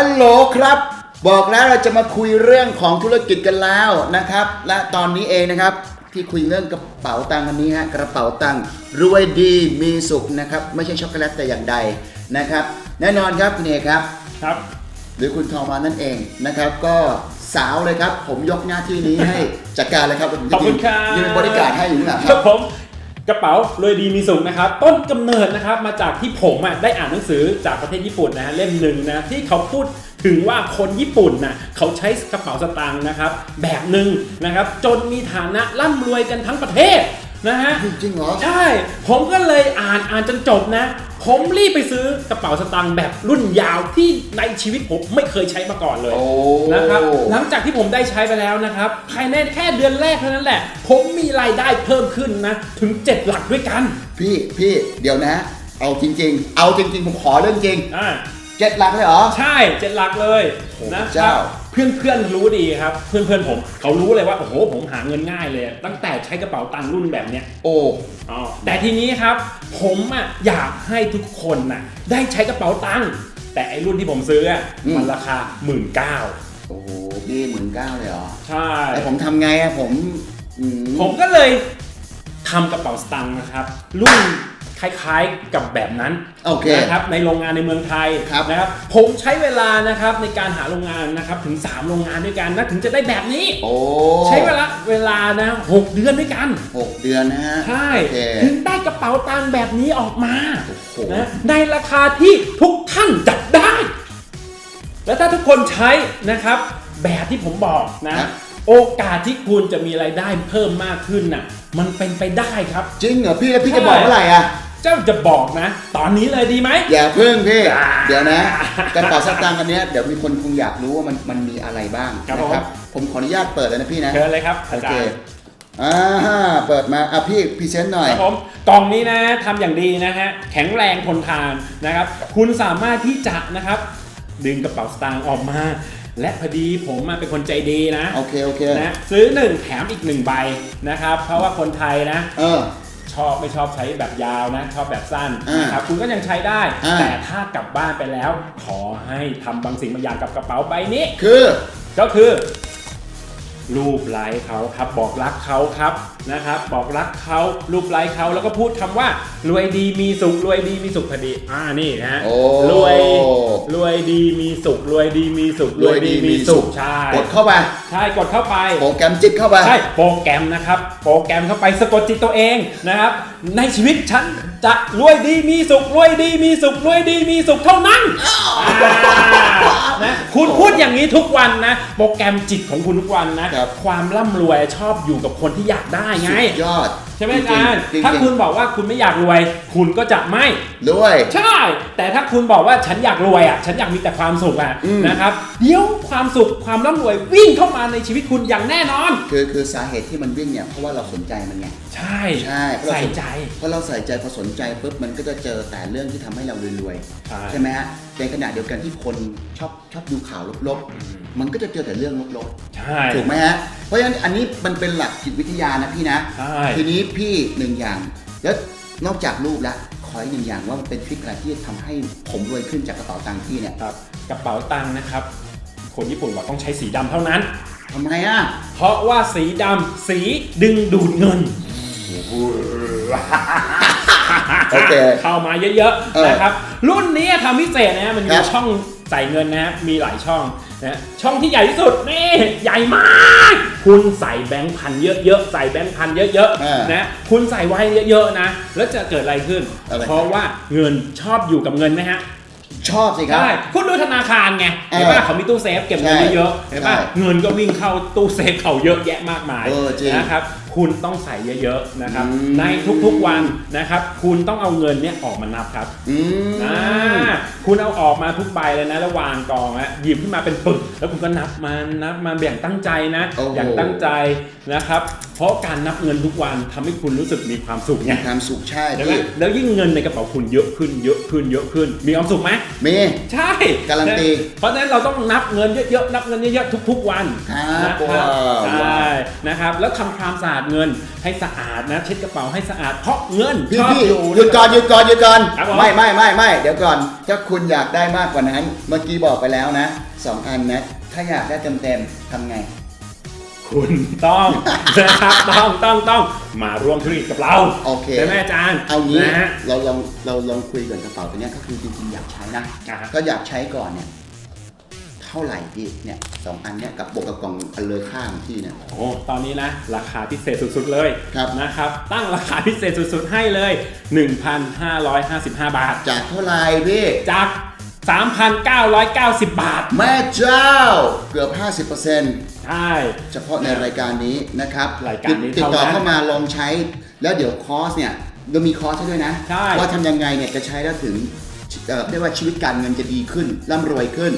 ฮัลโหลครับ บอกแล้วเราจะมาคุยเรื่องของธุรกิจกันแล้วนะครับ และตอนนี้เองนะครับ ที่คุยเรื่องกระเป๋าตังค์อันนี้ฮะกระเป๋าตังค์รวยดีมีสุขนะครับ ไม่ใช่ช็อกโกแลตแต่อย่างใดนะครับ แน่นอนครับคุณเอกครับ ครับ หรือคุณทองมานั่นเองนะครับ ก็สาวเลยครับ ผมยกหน้าที่นี้ให้จัดการเลยครับขอบคุณครับ ยืนบริการให้อยู่นี่แหละคครัรับบผม กระเป๋ารวยดีมีสุขนะครับต้นกำเนิดนะครับมาจากที่ผมอะได้อ่านหนังสือจากประเทศญี่ปุ่นนะฮะเล่มหนึ่งนะที่เขาพูดถึงว่าคนญี่ปุ่นน่ะเขาใช้กระเป๋าสตางค์นะครับแบบหนึ่งนะครับจนมีฐานะร่ำรวยกันทั้งประเทศนะฮะจริงเหรอ ใช่ ผมก็เลยอ่านอ่านจนจบนะ ผมรีบไปซื้อกระเป๋าสตางค์แบบรุ่นยาวที่ในชีวิตผมไม่เคยใช้มาก่อนเลยโอ้ นะครับหลังจากที่ผมได้ใช้ไปแล้วนะครับภายในแค่เดือนแรกเท่านั้นแหละ ผมมีรายได้เพิ่มขึ้นนะ ถึง 7 หลักด้วยกันพี่พี่เดี๋ยวนะ เอาจริง ๆ เอาจริงๆผมขอเรื่องจริงอ่าเจ็ดหลักเลยเหรอ ใช่เจ็ดหลักเลยโอ้นะเจ้าเพื่อนเพื่อนๆรู้ดีครับ เพื่อนเพื่อนๆผมเขารู้เลยว่าโอ้โหผมหาเงินง่ายเลย ตั้งแต่ใช้กระเป๋าตังค์รุ่นแบบเนี้ยโอ้อ๋อแต่ทีนี้ครับ ผมอะอยากให้ทุกคนน่ะได้ใช้กระเป๋าตังค์แต่ไอ้รุ่นที่ผมซื้ออะมันราคาหมื่นเก้าโอ้โหพี่หมื่นเก้าเลยเหรอใช่แต่ผมทำไงอะผมอืมผมก็เลยทำกระเป๋าสตางค์นะครับ รุ่น คล้ายๆกับแบบนั้นโอเคนะครับในโรงงานในเมืองไทยครับนะครับผมใช้เวลานะครับในการหาโรงงานนะครับถึง 3 โรงงานด้วยกันนะถึงจะได้แบบนี้โอ้ใช้เวลาเวลานะหกเดือนด้วยกันหกเดือนนะฮะใช่โอเคถึงได้กระเป๋าตังค์แบบนี้ออกมาโอ้โหนะในราคาที่ทุกท่านจัดได้ และถ้าทุกคนใช้นะครับแบบที่ผมบอกนะโอกาสที่คุณจะมีรายได้เพิ่มมากขึ้นน่ะ มันเป็นไปได้ครับ จริงเหรอพี่แล้วพี่ใช่จะบอกเมื่อไหร่อะเจ้าจะบอกนะ ตอนนี้เลยดีไหมอย่าเพิ่งพี่อ่าเดี๋ยวนะกระเป๋าสตางค์อันเนี้ยเดี๋ยวมีคนคงอยากรู้ว่ามันมันมีอะไรบ้างครับนะผมขออนุญาตเปิดเลยนะพี่นะเชิญเลยครับโออาเคจารย์อ่าเปิดมาอะพี่พรีเซนต์หน่อยครับผมกล่องนี้นะทำอย่างดีนะฮะแข็งแรงทนทานนะครับ คุณสามารถที่จะนะครับ ดึงกระเป๋าสตางค์ออกมาและพอดีผมมาเป็นคนใจดีนะโอเคโอเคนะซื้อหนึ่งแถมอีกหนึ่งใบนะครับ เพราะว่าคนไทยนะ เออ ชอบไม่ชอบใช้แบบยาวนะ ชอบแบบสั้นอ่านนะครับคุณก็ยังใช้ได้อ่าแต่ถ้ากลับบ้านไปแล้ว ขอให้ทำบางสิ่งบางอย่างกับกระเป๋าใบนี้คือก็คือรูปไลค์เขาครับบอกรักเขาครับ นะครับบอกรักเขารูปไลค์เขาแล้วก็พูดคำว่ารวยดีมีสุขรวยดีมีสุขพอดีอ่านี่นะฮะโอ้ รวยรวยดีมีสุขรวยดีมีสุขรวยดีมีสุขใช่กดเข้าไป ใช่กดเข้าไป โปรแกรมจิตเข้าไป ใช่โปรแกรมนะครับ โปรแกรมเข้าไปสะกดจิตตัวเองนะครับ ในชีวิตฉันจะรวยดีมีสุขรวยดีมีสุขรวยดีมีสุขเท่านั้นอ่านะคุณพูดอย่างนี้ทุกวันนะ โปรแกรมจิตของคุณทุกวันนะครับ ความร่ำรวยชอบอยู่กับคนที่อยากได้ไง สุดยอดใช่ไหมอาจารย์จงๆ ถ้าคุณบอกว่าคุณไม่อยากรวย คุณก็จะไม่ ด้วย ใช่ แต่ถ้าคุณบอกว่าฉันอยากรวยอะ ฉันอยากมีแต่ความสุขอะอืม นะครับ เดี๋ยวความสุขความร่ำรวยวิ่งเข้ามาในชีวิตคุณอย่างแน่นอน คือคือสาเหตุที่มันวิ่งเนี่ยเพราะว่าเราสนใจมันไง ใช่ใช่เพราะเรา ใส่ใจ เพราะเราใส่ใจพอสนใจปุ๊บมันก็จะเจอแต่เรื่องที่ทำให้เรารวยใช่ ๆใช่ไหมฮะในขณะเดียวกันที่คนชอบชอบดูข่าวลบๆ มันก็จะเจอแต่เรื่องลบใช่ ๆ ถูกไหมฮะเพราะฉะนั้นอันนี้มันเป็นหลักจิตวิทยานะพี่นะ ใช่ ทีนี้พี่หนึ่งอย่าง แล้วนอกจากรูปแล้วขออีกหนึ่งอย่างว่ามันเป็นทริคอะไรที่ทำให้ผมรวยขึ้นจากกระเป๋าตังค์พี่เนี่ยครับกระเป๋าตังค์นะครับ คนญี่ปุ่นบอกต้องใช้สีดำเท่านั้น ทำไมอะเพราะว่าสีดำสีดึงดูดเงิน โอเค เข้ามาเยอะเออๆนะครับ รุ่นนี้ทำพิเศษนะฮะมันคมีรับช่องใส่เงินนะฮะมีหลายช่อง นะฮะช่องที่ใหญ่ที่สุดนี่ใหญ่มาก คุณใส่แบงค์พันเยอะๆใส่แบงค์พันเยอะเออๆนะคุณใส่ไว้เยอะๆนะ แล้วจะเกิดอะไรขึ้น อะไร เพราะว่าเงินชอบอยู่กับเงินไหมฮะ ชอบสิครับ ใช่คุณดูธนาคารไงเออเห็นป่ะเขามีตู้เซฟเก็บเงินใช่เยอะๆเห็นป่ะใช่เงินก็วิ่งเข้าตู้เซฟเขาเยอะแยะมากมายเออจริงนะครับ คุณต้องใส่เยอะๆนะครับอืมในทุกๆวันนะครับ คุณต้องเอาเงินเนี่ยออกมานับครับอืมอ่าคุณเอาออกมาทุกใบเลยนะแล้ววางกองนะหยิบขึ้นมาเป็นปึก แล้วคุณก็นับมานับมาอย่างตั้งใจนะโอ้โหอย่างตั้งใจนะครับ เพราะการนับเงินทุกวันทำให้คุณรู้สึกมีความสุขไงมีความสุขใช่ใช่ไหมพี่แล้วยิ่งเงินในกระเป๋าคุณเยอะขึ้นเยอะขึ้นเยอะขึ้น มีความสุขไหมมีใช่การันตีเพราะฉะนั้นเราต้องนับเงินเยอะๆนับเงินเยอะๆทุก ๆวันครับนะครับว้าวใช่นะครับแล้วทำความสะอาดเงินให้สะอาดนะเช็ดกระเป๋าให้สะอาดเพราะเงินพี่ชอบพี่อยู่หยุดก่อนหยุดก่อนหยุดก่อนครับผม ไม่ไม่ไม่ไม่เดี๋ยวก่อนถ้าคุณอยากได้มากกว่านั้น เมื่อกี้บอกไปแล้วนะสองอันนะถ้าอยากได้เต็มเต็มๆทำไง คุณต้องนะครับต้องต้องต้องมาร่วมธุรกิจกับเราโอเค ใช่ไหมอาจารย์เอางี้นะฮะ เราลองเราลองคุยกับกระเป๋าตัวเนี้ยก็คือจริงๆอยากใช้นะอ่าฮะ ก็อยากใช้ก่อนเนี่ย เท่าไหร่พี่เนี่ยสองอันเนี่ยกับบวกกับกล่องอันเลอค่าของพี่เนี่ย โอ้ตอนนี้นะราคาพิเศษสุดๆเลยครับ นะครับ ตั้งราคาพิเศษสุดๆให้เลย 1,555 บาท จากเท่าไหร่พี่ จาก 3,990 บาท แม่เจ้าเกือบ 50%ใช่ เฉพาะในรายการนี้นะครับรายการนี้ติดต่อเท่านั้นเข้ามาลองใช้ แล้วเดี๋ยวคอร์สเนี่ยเรามีคอร์สให้ด้วยนะ ใช่ ว่าทำยังไงเนี่ยจะใช้แล้วถึงเอ่อเรียกว่าชีวิตการเงินจะดีขึ้นร่ำรวยขึ้น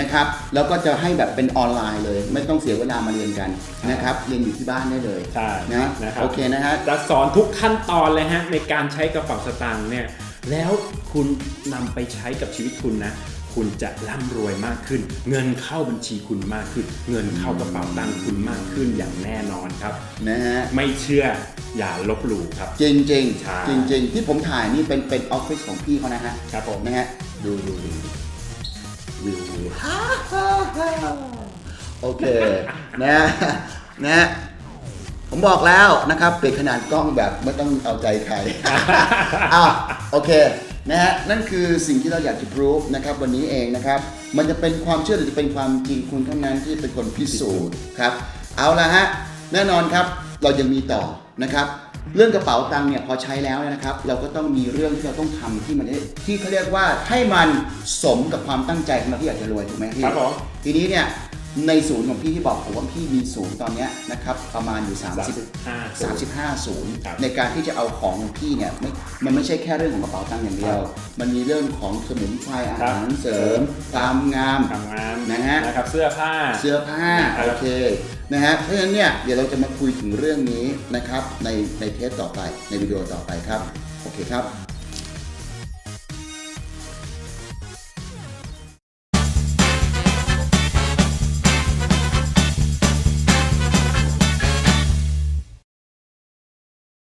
นะครับแล้วก็จะให้แบบเป็นออนไลน์เลย ไม่ต้องเสียเวลามาเรียนกันนะครับเรียนอยู่ที่บ้านได้เลยใช่นะนะครับโอเคนะฮะจะสอนทุกขั้นตอนเลยฮะในการใช้กระเป๋าสตางค์เนี่ยแล้วคุณนำไปใช้กับชีวิตคุณนะ คุณจะร่ำรวยมากขึ้น เงินเข้าบัญชีคุณมากขึ้น เงินเข้ากระเป๋าตังค์คุณมากขึ้นอย่างแน่นอนครับ นะฮะไม่เชื่ออย่าลบหลู่ครับ จริงจริงใช่ จริงจริงๆ ที่ผมถ่ายนี่เป็นเป็นออฟฟิศของพี่เขานะฮะครับผม นะฮะดูดูดู วิวโอเคนะนะผมบอกแล้วนะครับเปลี่ยนขนาดกล้องแบบไม่ต้องเอาใจใครอะโอเคนะฮะนั่นคือสิ่งที่เราอยากจะพิสูจนะครับวันนี้เองนะครับ มันจะเป็นความเชื่อหรือจะเป็นความจริงคุณเท่านั้นที่เป็นคนพิสูจน์ครับ เอาละฮะแน่นอนครับเรายังมีต่อนะครับ เรื่องกระเป๋าตังค์เนี่ยพอใช้แล้วเนยนะครับ เราก็ต้องมีเรื่องที่เราต้องทำที่มันได้ที่เขาเรียกว่าให้มันสมกับความตั้งใจของเราที่อยากจะรวยถูกไหมพี่ครับผมทีนี้เนี่ย ในศูนย์ของพี่ที่บอกผมว่าพี่มีศูนย์ตอนเนี้ยนะครับประมาณอยู่ 30 35 35ศูนย์ครับในการที่จะเอาของของพี่เนี่ยไม่มันไม่ใช่แค่เรื่องของกระเป๋าตังค์อย่างเดียว มันมีเรื่องของสมุนไพรอาหารเสริมความงามทำงานนะฮะนะครับเสื้อผ้าเสื้อผ้าครับโอเคนะฮะเพราะฉะนั้นเนี่ยเดี๋ยวเราจะมาคุยถึงเรื่องนี้นะครับในในเทปต่อไปในวิดีโอต่อไปครับโอเคครับ